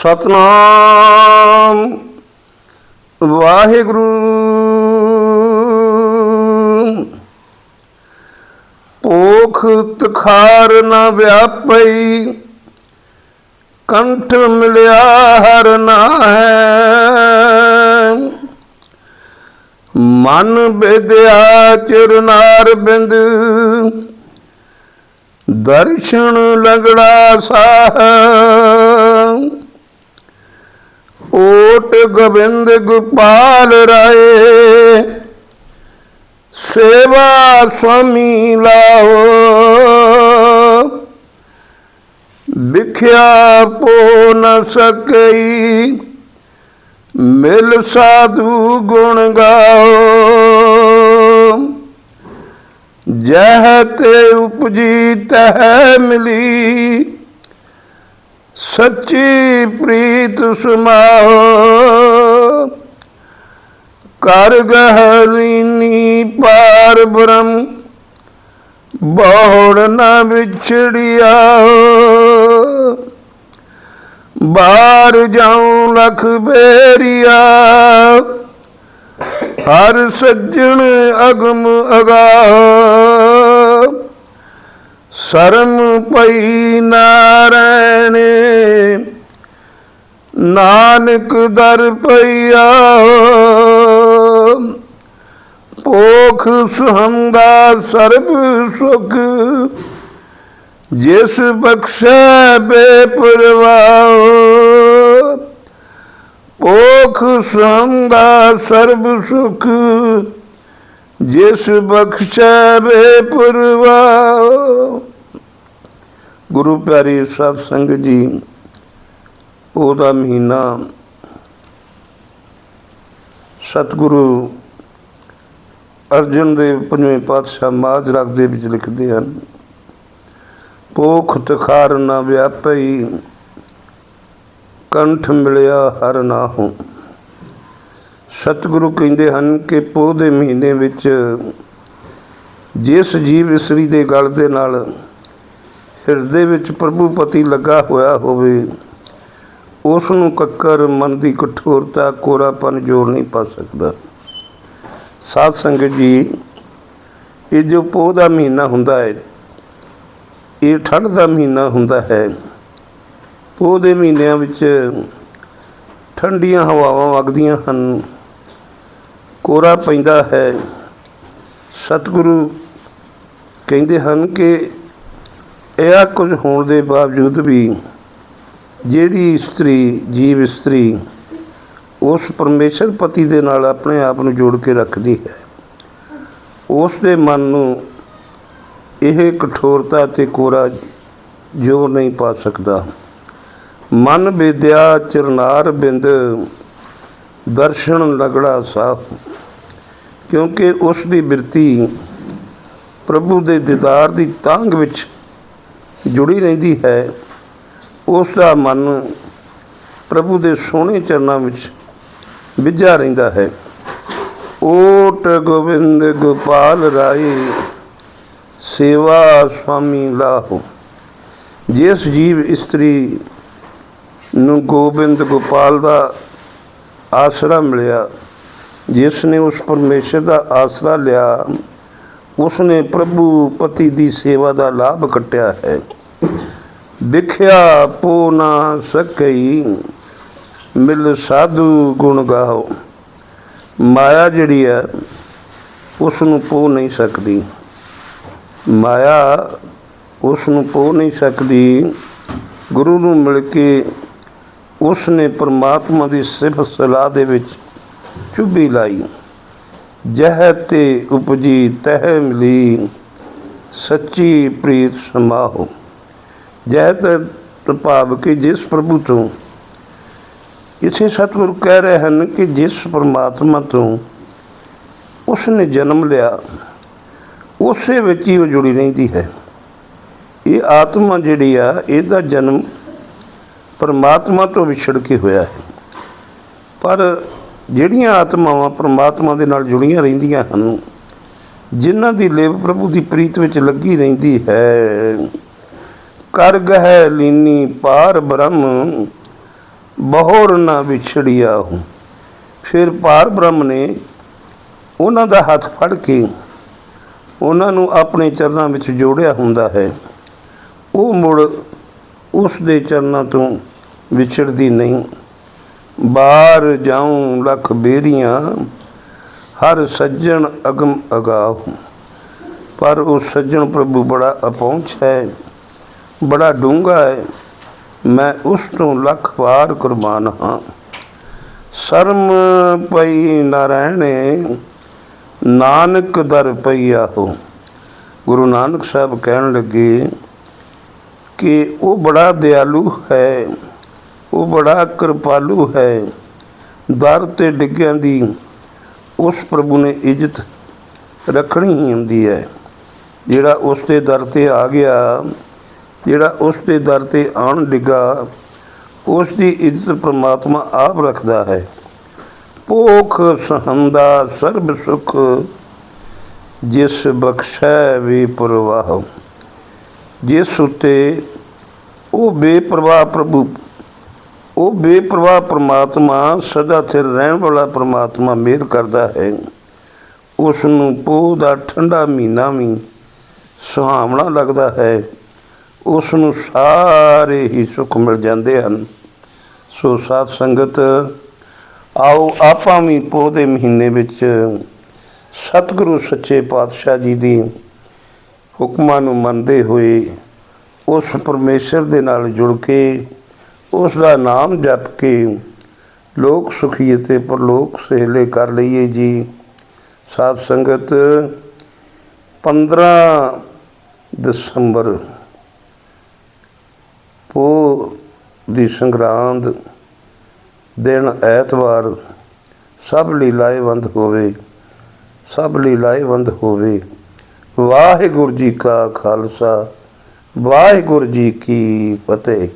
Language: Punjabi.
ਸਤਨਾਮ। ਵਾਹਿਗੁਰੂ। ਪੋਖ ਤਖਾਰ ਨਾ ਵਿਆਪਈ, ਕੰਠ ਮਿਲਿਆ ਹਰ ਨਾਹੈ। ਮਨ ਵਿਦਿਆ ਚਿਰਨਾਰ ਬਿੰਦ, ਦਰਸ਼ਨ ਲਗੜਾ ਸਾਹ। ਓਟ ਗੋਬਿੰਦ ਗੋਪਾਲ ਰਾਏ। ਸੇਵਾ ਸੁਆਮੀ ਲਾਓ ਵਿਖਿਆ ਪੋ ਨ ਸਕਈ। ਮਿਲ ਸਾਧੂ ਗੁਣ ਗਾਓ। ਜਹ ਤੇ ਉਪਜੀ ਤਹ ਮਿਲੀ। ਸੱਚੀ ਪ੍ਰੀਤ ਸਮਾਓ ਕਰ ਗਹਲੀਨੀ ਪਾਰ ਬ੍ਰਹਮ, ਬਹੁੜ ਨ ਵਿਛੜਿਆ ਬਾਹਰ ਜਾਉ ਲਖ ਬੇਰੀਆ, ਹਰ ਸੱਜਣ ਅਗਮ ਅਗਾਹ। ਸ਼ਰਮ ਪਈ ਨਾਰਾਇਣ। ਨਾਨਕ ਦਰ ਪਈਆ। ਪੋਖ ਸੁਹੰਦਾ ਸਰਬ ਸੁਖ। ਜਿਸ ਬਖਸ਼ੈ ਬੇਪਰਵਾਹ ਪੋਖ ਸੁਹੰਦਾ ਸਰਬ ਸੁਖ। ਜਿਸ ਬਖਸ਼ੈ ਬੇਪਰਵਾਹ ਗੁਰੂ ਪਿਆਰੀ ਸਾਹਿਬ ਸੰਗਤ ਜੀ, ਉਹਦਾ ਮਹੀਨਾ ਸਤਿਗੁਰੂ ਅਰਜਨ ਦੇ ਪੰਜਵੇਂ ਪਾਤਸ਼ਾਹ ਮਾਝ ਰਗ ਦੇ ਵਿੱਚ ਲਿਖਦੇ ਹਨ ਪੋਖ ਤਖਾਰ ਨਾ ਵਿਆਪਈ, ਕੰਠ ਮਿਲਿਆ ਹਰ ਨਾ ਹੋ ਸਤਿਗੁਰੂ ਕਹਿੰਦੇ ਹਨ ਕਿ ਪੋਹ ਦੇ ਮਹੀਨੇ ਵਿੱਚ ਜਿਸ ਜੀਵ ਇਸਰੀ ਦੇ ਗਲ ਦੇ ਨਾਲ ਹਿਰਦੇ ਵਿੱਚ ਪ੍ਰਭੂ ਪਤੀ ਲੱਗਾ ਹੋਇਆ ਹੋਵੇ ਉਸ ਨੂੰ ਕੱਕਰ, ਮਨ ਦੀ ਕਠੋਰਤਾ, ਕੋਰਾਪਨ ਜੋੜ ਨਹੀਂ ਪਾ ਸਕਦਾ। ਸਾਧ ਸੰਗਤ ਜੀ, ਇਹ ਜੋ ਪੋਹ ਦਾ ਮਹੀਨਾ ਹੁੰਦਾ ਹੈ, ਇਹ ਠੰਡ ਦਾ ਮਹੀਨਾ ਹੁੰਦਾ ਹੈ। ਪੋਹ ਦੇ ਮਹੀਨਿਆਂ ਵਿੱਚ ਠੰਡੀਆਂ ਹਵਾਵਾਂ ਵਗਦੀਆਂ ਹਨ। ਕੋਰਾ ਪੈਂਦਾ ਹੈ। ਸਤਿਗੁਰੂ ਕਹਿੰਦੇ ਹਨ ਕਿ ਇਹ ਕੁਝ ਹੋਣ ਦੇ ਬਾਵਜੂਦ ਵੀ ਜਿਹੜੀ ਇਸਤਰੀ, ਜੀਵ ਇਸਤਰੀ, ਉਸ ਪਰਮੇਸ਼ਰ ਪਤੀ ਦੇ ਨਾਲ ਆਪਣੇ ਆਪ ਨੂੰ ਜੋੜ ਕੇ ਰੱਖਦੀ ਹੈ। ਉਸ ਦੇ ਮਨ ਨੂੰ ਇਹ ਕਠੋਰਤਾ ਤੇ ਕੋਰਾ ਜੋਰ ਨਹੀਂ ਪਾ ਸਕਦਾ। ਮਨ ਵਿਦਿਆ ਚਰਨਾਰ ਬਿੰਦ, ਦਰਸ਼ਨ ਲਗੜਾ ਸਾਫ਼ ਕਿਉਂਕਿ ਉਸ ਦੀ ਬਿਰਤੀ ਪ੍ਰਭੂ ਦੇ ਦੀਦਾਰ ਦੀ ਤਾਂਗ ਵਿੱਚ ਜੁੜੀ ਰਹਿੰਦੀ ਹੈ, ਉਸ ਦਾ ਮਨ ਪ੍ਰਭੂ ਦੇ ਸੋਹਣੇ ਚਰਨਾਂ ਵਿੱਚ ਵਿਝਿਆ ਰਹਿੰਦਾ ਹੈ। ਓਟ ਗੋਬਿੰਦ ਗੋਪਾਲ ਰਾਏ, ਸੇਵਾ ਸੁਆਮੀ ਲਾਹੋ। ਜਿਸ ਜੀਵ ਇਸਤਰੀ ਨੂੰ ਗੋਬਿੰਦ ਗੋਪਾਲ ਦਾ ਆਸਰਾ ਮਿਲਿਆ, ਜਿਸ ਨੇ ਉਸ ਪਰਮੇਸ਼ਰ ਦਾ ਆਸਰਾ ਲਿਆ, ਉਸ ਨੇ ਪ੍ਰਭੂ ਪਤੀ ਦੀ ਸੇਵਾ ਦਾ ਲਾਭ ਕੱਟਿਆ ਹੈ। ਵਿਖਿਆ ਪੋ ਨਾ ਸਕਈ, ਮਿਲ ਸਾਧੂ ਗੁਣ ਗਾਓ। ਮਾਇਆ ਜਿਹੜੀ ਹੈ ਉਸ ਨੂੰ ਪੋ ਨਹੀਂ ਸਕਦੀ। ਮਾਇਆ ਉਸ ਨੂੰ ਪੋ ਨਹੀਂ ਸਕਦੀ। ਗੁਰੂ ਨੂੰ ਮਿਲ ਕੇ ਉਸ ਨੇ ਪਰਮਾਤਮਾ ਦੀ ਸਿਫਤ ਸਲਾਹ ਦੇ ਵਿੱਚ ਚੁੱਭੀ ਲਾਈ। ਜਹ ਤੇ ਉਪਜੀ ਤਹਿ ਮਿਲੀ, ਸੱਚੀ ਪ੍ਰੀਤ ਸਮਾਹੋ। ਜੈ ਤੇ ਭਾਵ ਕਿ ਜਿਸ ਪ੍ਰਭੂ ਤੋਂ। ਇਸੇ ਸਤਿਗੁਰੂ ਕਹਿ ਰਹੇ ਹਨ ਕਿ ਜਿਸ ਪਰਮਾਤਮਾ ਤੋਂ ਉਸ ਨੇ ਜਨਮ ਲਿਆ, ਉਸੇ ਵਿੱਚ ਹੀ ਉਹ ਜੁੜੀ ਰਹਿੰਦੀ ਹੈ। ਇਹ ਆਤਮਾ ਜਿਹੜੀ ਆ, ਇਹਦਾ ਜਨਮ ਪਰਮਾਤਮਾ ਤੋਂ ਵਿਛੜ ਕੇ ਹੋਇਆ ਹੈ। ਪਰ ਜਿਹੜੀਆਂ ਆਤਮਾਵਾਂ ਪਰਮਾਤਮਾ ਦੇ ਨਾਲ ਜੁੜੀਆਂ ਰਹਿੰਦੀਆਂ ਹਨ, ਜਿਨ੍ਹਾਂ ਦੀ ਲੇਵ ਪ੍ਰਭੂ ਦੀ ਪ੍ਰੀਤ ਵਿੱਚ ਲੱਗੀ ਰਹਿੰਦੀ ਹੈ ਕਰ ਗਹਿ ਲੀਨੀ ਪਾਰ ਬ੍ਰਹਮ, ਬਹੁਰ ਨਾ ਵਿਛੜਿਆ ਹੂੰ। ਫਿਰ ਪਾਰ ਬ੍ਰਹਮ ਨੇ ਉਹਨਾਂ ਦਾ ਹੱਥ ਫੜ ਕੇ ਉਹਨਾਂ ਨੂੰ ਆਪਣੇ ਚਰਨਾਂ ਵਿੱਚ ਜੋੜਿਆ ਹੁੰਦਾ ਹੈ। ਉਹ ਮੁੜ ਉਸ ਦੇ ਚਰਨਾਂ ਤੋਂ ਵਿਛੜਦੀ ਨਹੀਂ। ਬਾਹਰ ਜਾਉਂ ਲੱਖ ਬੇਰੀਆਂ, ਹਰ ਸੱਜਣ ਅਗਮ ਅਗਾਹ ਪਰ ਉਹ ਸੱਜਣ ਪ੍ਰਭੂ ਬੜਾ ਅਪਹੁੰਚ ਹੈ। ਬੜਾ ਡੂੰਘਾ ਹੈ। ਮੈਂ ਉਸ ਤੋਂ ਲੱਖ ਵਾਰ ਕੁਰਬਾਨ ਹਾਂ। ਸ਼ਰਮ ਪਈ ਨਾਰਾਇਣੇ ਨਾਨਕ ਦਰ ਪਈਆ ਹੋ। ਗੁਰੂ ਨਾਨਕ ਸਾਹਿਬ ਕਹਿਣ ਲੱਗੇ ਕਿ ਉਹ ਬੜਾ ਦਿਆਲੂ ਹੈ, ਉਹ ਬੜਾ ਕਿਰਪਾਲੂ ਹੈ। ਦਰ ਤੇ ਡਿੱਗਿਆਂ ਦੀ ਉਸ ਪ੍ਰਭੂ ਨੇ ਇੱਜ਼ਤ ਰੱਖਣੀ ਹੀ ਹੁੰਦੀ ਹੈ। ਜਿਹੜਾ ਉਸ ਦੇ ਦਰ ਤੇ ਆ ਗਿਆ ਜਿਹੜਾ ਉਸ ਦੇ ਦਰ ਤੇ ਆਣ ਡਿੱਗਾ, ਉਸ ਦੀ ਇੱਜ਼ਤ ਪ੍ਰਮਾਤਮਾ ਆਪ ਰੱਖਦਾ ਹੈ। ਭੋਖ ਸਹੰਦਾ ਸਰਬ ਸੁਖ, ਜਿਸ ਬਖਸ਼ੈ ਵੀ ਪ੍ਰਵਾਹ। ਜਿਸ ਉਤੇ ਉਹ ਬੇਪਰਵਾਹ ਪ੍ਰਭੂ, ਉਹ ਬੇਪਰਵਾਹ ਪ੍ਰਮਾਤਮਾ ਸਦਾ ਸਥਿਰ ਰਹਿਣ ਵਾਲਾ ਪ੍ਰਮਾਤਮਾ ਮਿਹਰ ਕਰਦਾ ਹੈ। ਉਸ ਨੂੰ ਪੋਹ ਦਾ ਠੰਡਾ ਮਹੀਨਾ ਵੀ ਸੁਹਾਵਣਾ ਲੱਗਦਾ ਹੈ। ਉਸ ਨੂੰ ਸਾਰੇ ਹੀ ਸੁੱਖ ਮਿਲ ਜਾਂਦੇ ਹਨ। ਸੋ ਸਾਧ ਸੰਗਤ, ਆਓ ਆਪਾਂ ਵੀ ਪੋਹ ਦੇ ਮਹੀਨੇ ਵਿੱਚ ਸਤਿਗੁਰੂ ਸੱਚੇ ਪਾਤਸ਼ਾਹ ਜੀ ਦੀ ਹੁਕਮਾਂ ਨੂੰ ਮੰਨਦੇ ਹੋਏ ਉਸ ਪਰਮੇਸ਼ਰ ਦੇ ਨਾਲ ਜੁੜ ਕੇ ਉਸ ਦਾ ਨਾਮ ਜਪ ਕੇ ਲੋਕ ਸੁਖੀ ਅਤੇ ਪਰਲੋਕ ਸਹੇਲੇ ਕਰ ਲਈਏ ਜੀ। ਸਾਧ ਸੰਗਤ 15 ਦਸੰਬਰ ਪੋ ਦੀ ਸੰਗਰਾਂਦ ਦਿਨ ਐਤਵਾਰ ਸਭ ਲਈ ਲਾਹੇਵੰਦ ਹੋਵੇ, ਸਭ ਲਈ ਲਾਹੇਵੰਦ ਹੋਵੇ। ਵਾਹਿਗੁਰੂ ਜੀ ਕਾ ਖਾਲਸਾ, ਵਾਹਿਗੁਰੂ ਜੀ ਕੀ ਫਤਿਹ।